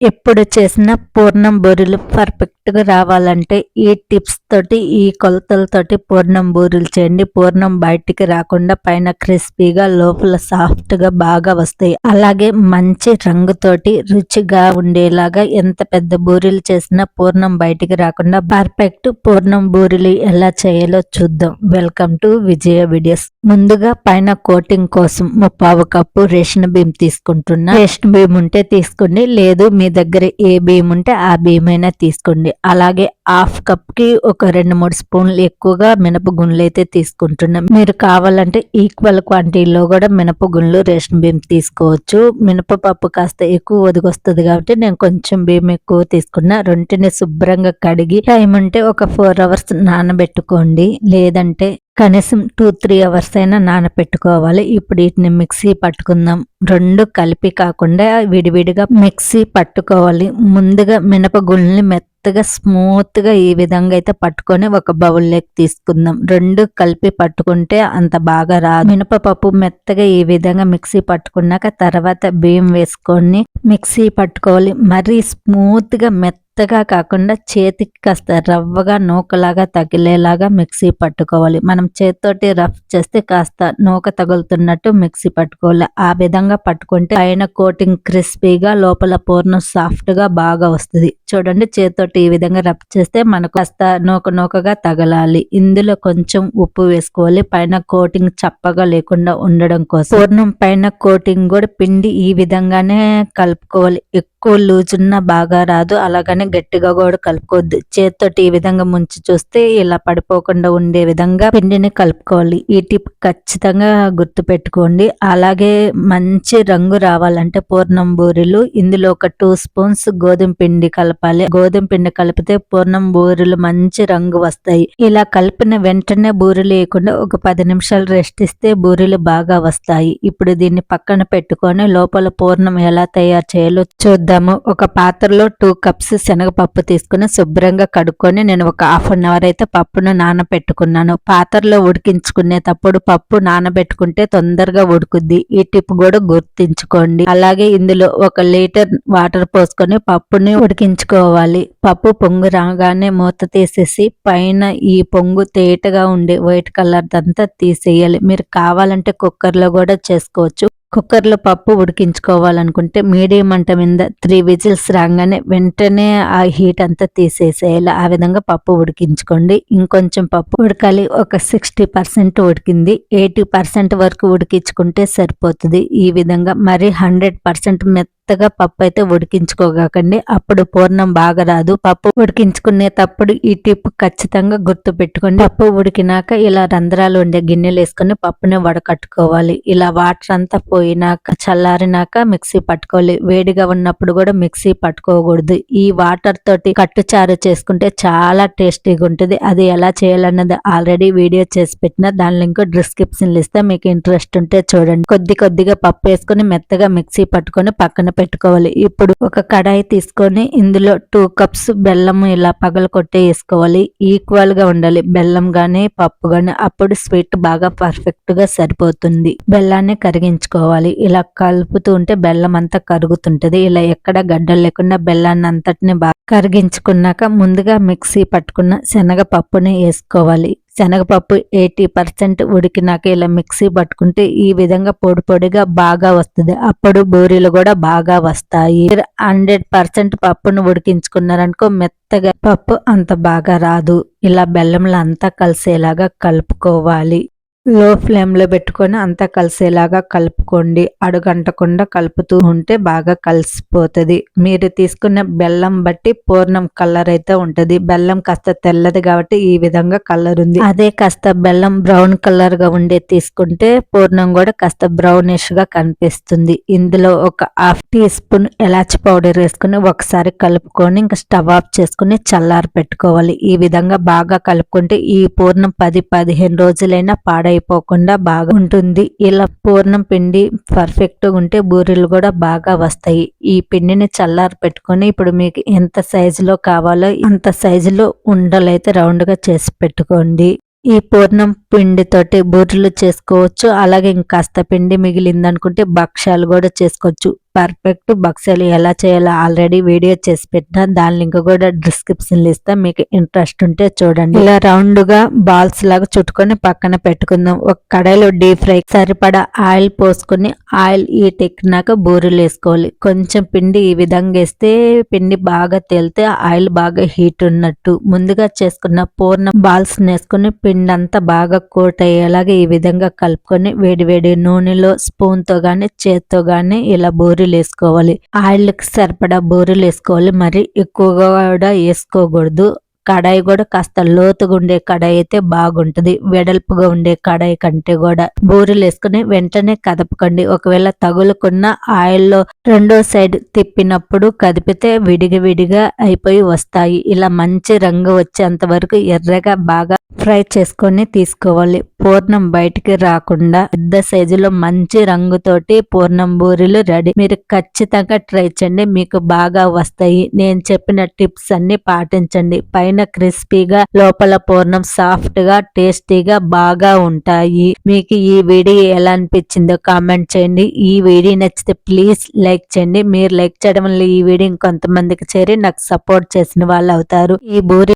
ఎప్పుడు చేసిన పూర్ణం బూరెలు పర్ఫెక్ట్గా రావాలంటే ఈ టిప్స్ తోటి ఈ కొలతలతోటి పూర్ణం బూరెలు చేయండి. పూర్ణం బయటికి రాకుండా పైన క్రిస్పీగా లోపల సాఫ్ట్గా బాగా వస్తాయి. అలాగే మంచి రంగుతోటి రుచిగా ఉండేలాగా ఎంత పెద్ద బూరెలు చేసినా పూర్ణం బయటికి రాకుండా పర్ఫెక్ట్ పూర్ణం బూరెలు ఎలా చేయాలో చూద్దాం. Welcome to Vijaya videos. ముందుగా పైన కోటింగ్ కోసం ముప్పావు కప్పు రేషన్ బియ్యం తీసుకుంటున్నా. రేషన్ బియ్యం ఉంటే తీసుకోండి. లేదు మీ దగ్గర ఏ బియ్యం ఉంటే ఆ బియ్యం అయినా తీసుకోండి. అలాగే హాఫ్ కప్కి ఒక రెండు మూడు స్పూన్లు ఎక్కువగా మినపగుండ్లు అయితే తీసుకుంటున్నాం. మీరు కావాలంటే ఈక్వల్ క్వాంటిటీలో కూడా మినపగుండ్లు రేషన్ బియ్యం తీసుకోవచ్చు. మినపప్పు కాస్త ఎక్కువ ఒదిగొస్తుంది కాబట్టి నేను కొంచెం బియ్యం ఎక్కువ తీసుకున్నా. రెంటిని శుభ్రంగా కడిగి టైం ఉంటే ఒక ఫోర్ అవర్స్ నానబెట్టుకోండి. లేదంటే కనీసం టూ త్రీ అవర్స్ అయినా నానపెట్టుకోవాలి. ఇప్పుడు వీటిని మిక్సీ పట్టుకుందాం. రెండు కలిపి కాకుండా విడివిడిగా మిక్సీ పట్టుకోవాలి. ముందుగా మినపగుళ్ళని మెత్తగా స్మూత్గా ఈ విధంగా అయితే పట్టుకొని ఒక బౌల్లోకి తీసుకుందాం. రెండు కలిపి పట్టుకుంటే అంత బాగా రాదు. మినపప్పు మెత్తగా ఈ విధంగా మిక్సీ పట్టుకున్నాక తర్వాత బియ్యం వేసుకొని మిక్సీ పట్టుకోవాలి. మరీ స్మూత్గా మెత్తగా కాకుండా చేతికి కాస్త రవ్వగా నూకలాగా తగిలేలాగా మిక్సీ పట్టుకోవాలి. మనం చేతితోటి రఫ్ చేస్తే కాస్త నూక తగులుతున్నట్టు మిక్సీ పట్టుకోవాలి. ఆ విధంగా పట్టుకుంటే పైన కోటింగ్ క్రిస్పీగా లోపల పూర్ణం సాఫ్ట్గా బాగా వస్తుంది. చూడండి చేతితోటి ఈ విధంగా రఫ్ చేస్తే మనకు కాస్త నూక నూకగా తగలాలి. ఇందులో కొంచెం ఉప్పు వేసుకోవాలి. పైన కోటింగ్ చప్పగా లేకుండా ఉండడం కోసం. పూర్ణం పైన కోటింగ్ కూడా పిండి ఈ విధంగానే కలుపుకోవాలి. కోళ్ళు లూజ్ బాగా రాదు. అలాగని గట్టిగా కూడా కలుపుకోవద్దు. చేత్తోటి ఈ విధంగా ముంచి చూస్తే ఇలా పడిపోకుండా ఉండే విధంగా పిండిని కలుపుకోవాలి. ఈ టిప్ ఖచ్చితంగా గుర్తు పెట్టుకోండి అలాగే మంచి రంగు రావాలంటే పూర్ణం బూరెలు ఇందులో ఒక టూ స్పూన్స్ గోధుమ పిండి కలపాలి. గోధుమ పిండి కలిపితే పూర్ణం బూరెలు మంచి రంగు వస్తాయి. ఇలా కలిపిన వెంటనే బూరెలు వేయకుండా ఒక పది నిమిషాలు రెస్ట్ ఇస్తే బూరెలు బాగా వస్తాయి. ఇప్పుడు దీన్ని పక్కన పెట్టుకొని లోపల పూర్ణం ఎలా తయారు చేయాలో చూద్దాం. చేద్దాము. ఒక పాత్రలో టూ కప్స్ శనగపప్పు తీసుకుని శుభ్రంగా కడుక్కొని నేను ఒక హాఫ్ అన్ అవర్ అయితే పప్పును నానబెట్టుకున్నాను. పాత్రలో ఉడికించుకునేటప్పుడు పప్పు నానబెట్టుకుంటే తొందరగా ఉడుకుద్ది. ఈ టిప్ కూడా గుర్తించుకోండి. అలాగే ఇందులో ఒక లీటర్ వాటర్ పోసుకొని పప్పుని ఉడికించుకోవాలి. పప్పు పొంగు రాగానే మూత తీసేసి పైన ఈ పొంగు తేటగా ఉండే వైట్ కలర్ దంతా తీసేయాలి. మీరు కావాలంటే కుక్కర్లో కూడా చేసుకోవచ్చు. కుక్కర్లో పప్పు ఉడికించుకోవాలనుకుంటే మీడియం మంట మీద త్రీ విజిల్స్ రాగానే వెంటనే ఆ హీట్ అంతా తీసేసేయాలి. ఆ విధంగా పప్పు ఉడికించుకోండి. ఇంకొంచెం పప్పు ఉడకాలి. ఒక సిక్స్టీ పర్సెంట్ ఉడికింది. ఎయిటీ పర్సెంట్ వరకు ఉడికించుకుంటే సరిపోతుంది. ఈ విధంగా మరి హండ్రెడ్ పర్సెంట్ మెత్త మెత్తగా పప్పు అయితే ఉడికించుకోగాకండి. అప్పుడు పూర్ణం బాగా రాదు. పప్పు ఉడికించుకునేటప్పుడు ఈ టిప్ ఖచ్చితంగా గుర్తు పెట్టుకోండి పప్పు ఉడికినాక ఇలా రంధ్రాలు ఉండే గిన్నెలు వేసుకుని పప్పుని వడకట్టుకోవాలి. ఇలా వాటర్ అంతా పోయినాక చల్లారినాక మిక్సీ పట్టుకోవాలి. వేడిగా ఉన్నప్పుడు కూడా మిక్సీ పట్టుకోకూడదు. ఈ వాటర్ తోటి కట్టుచారు చేసుకుంటే చాలా టేస్టీగా ఉంటుంది. అది ఎలా చేయాలన్నది ఆల్రెడీ వీడియో చేసి పెట్టిన. దాని లింక్ డిస్క్రిప్షన్ ఇస్తే. మీకు ఇంట్రెస్ట్ ఉంటే చూడండి. కొద్ది కొద్దిగా పప్పు వేసుకుని మెత్తగా మిక్సీ పట్టుకొని పక్కన పెట్టుకోవాలి. ఇప్పుడు ఒక కడాయి తీసుకొని ఇందులో టూ కప్స్ బెల్లం ఇలా పగల కొట్టే వేసుకోవాలి ఈక్వల్గా ఉండాలి. బెల్లం గానీ పప్పు గానీ అప్పుడు స్వీట్ బాగా పర్ఫెక్ట్గా సరిపోతుంది. బెల్లాన్ని కరిగించుకోవాలి. ఇలా కలుపుతూ ఉంటే బెల్లం అంతా కరుగుతుంటది. ఇలా ఎక్కడ గడ్డలు లేకుండా బెల్లాన్ని అంతటిని బాగా కరిగించుకున్నాక ముందుగా మిక్సీ పట్టుకున్న శనగ పప్పుని వేసుకోవాలి. శనగపప్పు ఎయిటీ పర్సెంట్ ఉడికినాక ఇలా మిక్సీ పట్టుకుంటే ఈ విధంగా పొడి పొడిగా బాగా వస్తుంది. అప్పుడు బూరీలు కూడా బాగా వస్తాయి. హండ్రెడ్ పర్సెంట్ పప్పును ఉడికించుకున్నారనుకో మెత్తగా పప్పు అంత బాగా రాదు. ఇలా బెల్లంలో అంతా కలిసేలాగా కలుపుకోవాలి. లో ఫ్లేమ్లో పెట్టుకొని అంతా కలిసేలాగా కలుపుకోండి. అడుగంటకుండా కలుపుతూ ఉంటే బాగా కలిసిపోతుంది. మీరు తీసుకున్న బెల్లం బట్టి పూర్ణం కలర్ అయితే ఉంటుంది. బెల్లం కాస్త తెల్లది కాబట్టి ఈ విధంగా కలర్ ఉంది. అదే కాస్త బెల్లం బ్రౌన్ కలర్గా ఉండే తీసుకుంటే పూర్ణం కూడా కాస్త బ్రౌనిష్గా కనిపిస్తుంది. ఇందులో ఒక హాఫ్ టీ స్పూన్ ఎలాచి పౌడర్ వేసుకుని ఒకసారి కలుపుకొని ఇంకా స్టవ్ ఆఫ్ చేసుకుని చల్లారి పెట్టుకోవాలి ఈ విధంగా బాగా కలుపుకుంటే ఈ పూర్ణం పది పదిహేను రోజులైనా పాడ అయిపోకుండా బాగా ఉంటుంది. ఇలా పూర్ణం పిండి పర్ఫెక్ట్ ఉంటే బూరెలు కూడా బాగా వస్తాయి. ఈ పిండిని చల్లారి పెట్టుకొని ఇప్పుడు మీకు ఎంత సైజులో కావాలో అంత సైజులో ఉండలైతే రౌండ్గా చేసి పెట్టుకోండి. ఈ పూర్ణం పిండితోటి బూరెలు చేసుకోవచ్చు. అలాగే ఇంకాస్త పిండి మిగిలిందనుకుంటే భక్ష్యాలు కూడా చేసుకోవచ్చు. పర్ఫెక్ట్ బక్సలు ఎలా చేయాలో ఆల్రెడీ వీడియో చేసి పెట్టిన దాని లింక్ కూడా డిస్క్రిప్షన్లో ఇస్తా. మీకు ఇంట్రెస్ట్ ఉంటే చూడండి. ఇలా రౌండ్గా బాల్స్ లాగా చుట్టుకొని పక్కన పెట్టుకుందాం. ఒక కడాయిలో డీప్ ఫ్రై సరిపడా ఆయిల్ పోసుకొని ఆయిల్ హీట్ ఎక్కినాక బూరెలు వేసుకోవాలి. కొంచెం పిండి ఈ విధంగా వేస్తే పిండి బాగా తేలితే ఆయిల్ బాగా హీట్ ఉన్నట్టు. ముందుగా చేసుకున్న పూర్ణ బాల్స్ వేసుకొని పిండి అంతా బాగా కోట్ అయ్యేలాగా ఈ విధంగా కలుపుకొని వేడి వేడి నూనెలో స్పూన్తో చేత్తో కానీ ఇలా బూరెలు వేసుకోవాలి. ఆయిల్కి సరిపడా బూరెలు వేసుకోవాలి. మరి ఎక్కువగా కూడా వేసుకోకూడదు. కడాయి కూడా కాస్త లోతుగా ఉండే కడాయి అయితే బాగుంటది. వెడల్పుగా ఉండే కడాయి కంటే కూడా. బూరెలు వేసుకుని వెంటనే కదపకండి. ఒకవేళ తగులుకున్న ఆయిల్లో రెండో సైడ్ తిప్పినప్పుడు కదిపితే విడిగా విడిగా అయిపోయి వస్తాయి. ఇలా మంచి రంగు వచ్చేంత వరకు ఎర్రగా బాగా ఫ్రై చేసుకొని తీసుకోవాలి. పూర్ణం బయటికి రాకుండా పెద్ద సైజులో మంచి రంగుతోటి పూర్ణం బూరీలు రెడీ. మీరు ఖచ్చితంగా ట్రై చేయండి మీకు బాగా వస్తాయి. నేను చెప్పిన టిప్స్ అన్ని పాటించండి. పైన క్రిస్పీగా లోపల పూర్ణం సాఫ్ట్గా టేస్టీగా బాగా ఉంటాయి. మీకు ఈ వీడియో ఎలా అనిపించిందో కామెంట్ చేయండి. ఈ వీడియో నచ్చితే ప్లీజ్ లైక్ చేయండి. మీరు లైక్ చేయడం వల్ల ఈ వీడియో ఇంకొంతమందికి చేరి నాకు సపోర్ట్ చేసిన వాళ్ళు అవుతారు. ఈ బూరి